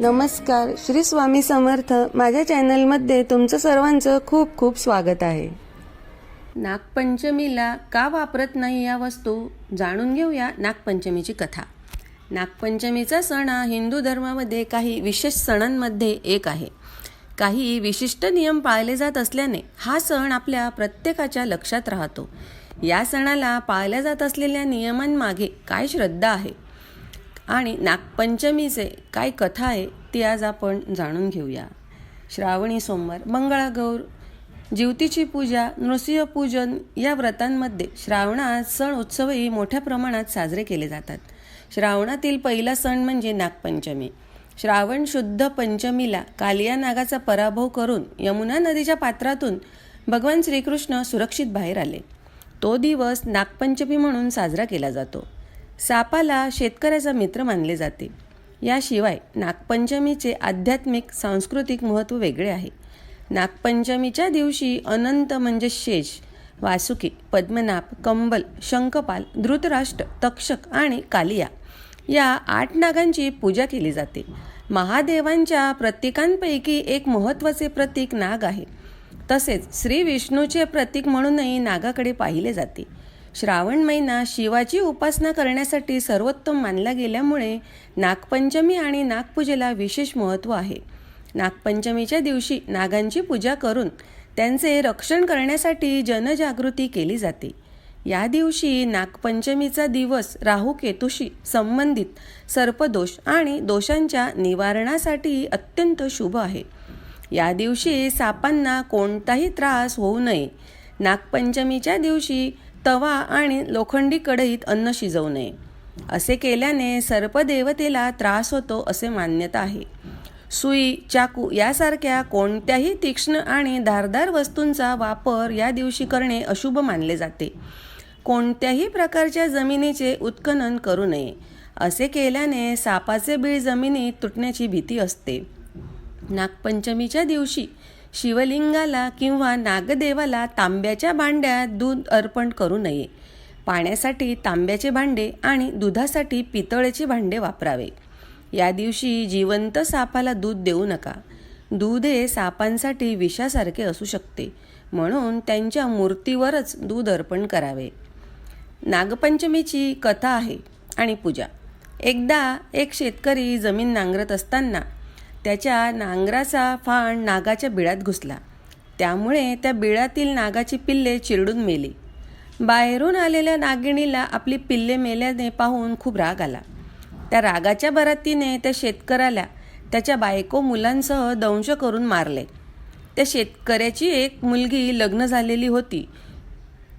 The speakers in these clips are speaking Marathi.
नमस्कार श्री स्वामी समर्थ. माझ्या चॅनलमध्ये तुमचं सर्वांचं खूप खूप स्वागत आहे. नागपंचमीला का वापरत नाही या वस्तू? जाणून घेऊया नागपंचमीची कथा. नागपंचमीचा सण हा हिंदू धर्मामध्ये काही विशेष सणांमध्ये एक आहे. काही विशिष्ट नियम पाळले जात असल्याने हा सण आपल्या प्रत्येकाच्या लक्षात राहतो. या सणाला पाळल्या जात असलेल्या नियमांमागे काय श्रद्धा आहे? आणि नागपंचमीचे काय कथा आहे ती आज आपण जाणून घेऊया. श्रावणी सोमवार मंगळागौर जीवतीची पूजा नृसिंहपूजन या व्रतांमध्ये श्रावणात सण उत्सवही मोठ्या प्रमाणात साजरे केले जातात. श्रावणातील पहिला सण म्हणजे नागपंचमी. श्रावण शुद्ध पंचमीला कालिया नागाचा पराभव करून यमुना नदीच्या पात्रातून भगवान श्रीकृष्ण सुरक्षित बाहेर आले. तो दिवस नागपंचमी म्हणून साजरा केला जातो. सापाला शेतकऱ्याचा मित्र मानले जाते. याशिवाय नागपंचमीचे आध्यात्मिक सांस्कृतिक महत्त्व वेगळे आहे. नागपंचमीच्या दिवशी अनंत म्हणजे शेष वासुकी पद्मनाभ कंबल शंखपाल धृतराष्ट्र तक्षक आणि कालिया या आठ नागांची पूजा केली जाते. महादेवांच्या प्रतीकांपैकी एक महत्त्वाचे प्रतीक नाग आहे. तसेच श्री विष्णूचे प्रतीक म्हणूनही नागाकडे पाहिले जाते. श्रावण महिना शिवाची उपासना करण्यासाठी सर्वोत्तम मानला गेल्यामुळे नागपंचमी आणि नागपूजेला विशेष महत्त्व आहे. नागपंचमीच्या दिवशी नागांची पूजा करून त्यांचे रक्षण करण्यासाठी जनजागृती केली जाते. या दिवशी नागपंचमीचा दिवस राहू केतुशी संबंधित सर्पदोष आणि दोषांच्या निवारणासाठी अत्यंत शुभ आहे. या दिवशी सापांना कोणताही त्रास होऊ नये. नागपंचमीच्या दिवशी तवा आणि लोखंडी कढईत अन्न शिजवू नये. असे केल्याने सर्पदेवतेला त्रास होतो असे मान्यता आहे. सुई चाकू यासारख्या कोणत्याही तीक्ष्ण आणि धारदार वस्तूंचा वापर या दिवशी करणे अशुभ मानले जाते. कोणत्याही प्रकारच्या जमिनीचे उत्खनन करू नये. असे केल्याने सापाचे बीळ जमिनीत तुटण्याची भीती असते. नागपंचमीच्या दिवशी शिवलिंगाला किंवा नागदेवाला तांब्याच्या भांड्यात दूध अर्पण करू नये. पाण्यासाठी तांब्याचे भांडे आणि दुधासाठी पितळेचे भांडे वापरावे. या दिवशी जिवंत सापाला दूध देऊ नका. दूध हे सापांसाठी विषासारखे असू शकते. म्हणून त्यांच्या मूर्तीवरच दूध अर्पण करावे. नागपंचमीची कथा आहे आणि पूजा. एकदा एक शेतकरी जमीन नांगरत असताना त्याच्या नांगराचा फाण नागाच्या बिळात घुसला. त्यामुळे त्या बिळातील नागाची पिल्ले चिरडून मेली. बाहेरून आलेल्या नागिणीला आपली पिल्ले मेल्याने पाहून खूप राग आला. त्या रागाच्या भरातीने त्या शेतकऱ्याला त्याच्या बायको मुलांसह दंश करून मारले. त्या शेतकऱ्याची एक मुलगी लग्न झालेली होती.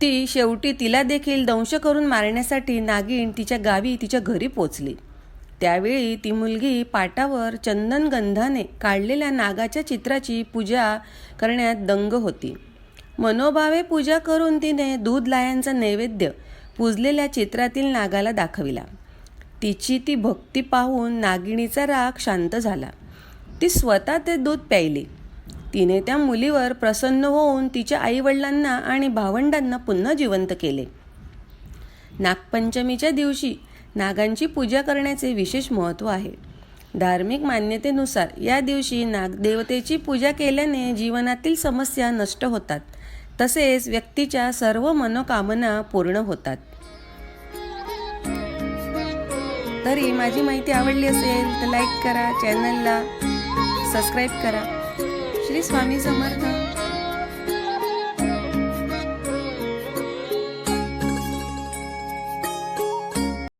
ती शेवटी तिला देखील दंश करून मारण्यासाठी नागिण तिच्या गावी तिच्या घरी पोचली. त्यावेळी ती मुलगी पाटावर चंदनगंधाने काढलेल्या नागाच्या चित्राची पूजा करण्यात दंग होती. मनोभावे पूजा करून तिने दूध लायांचा नैवेद्य पूजलेल्या चित्रातील नागाला दाखविला. तिची ती भक्ती पाहून नागिणीचा राग शांत झाला. ती स्वतः ते दूध प्यायली. तिने त्या मुलीवर प्रसन्न होऊन तिच्या आईवडिलांना आणि भावंडांना पुन्हा जिवंत केले. नागपंचमीच्या दिवशी नागांची पूजा करण्याचे विशेष महत्त्व आहे. धार्मिक मान्यतेनुसार या दिवशी नागदेवतेची पूजा केल्याने जीवनातील समस्या नष्ट होतात. तसेच व्यक्तीच्या सर्व मनोकामना पूर्ण होतात. तरी माझी माहिती आवडली असेल तर लाईक करा चॅनलला सबस्क्राईब करा. श्री स्वामी समर्थ.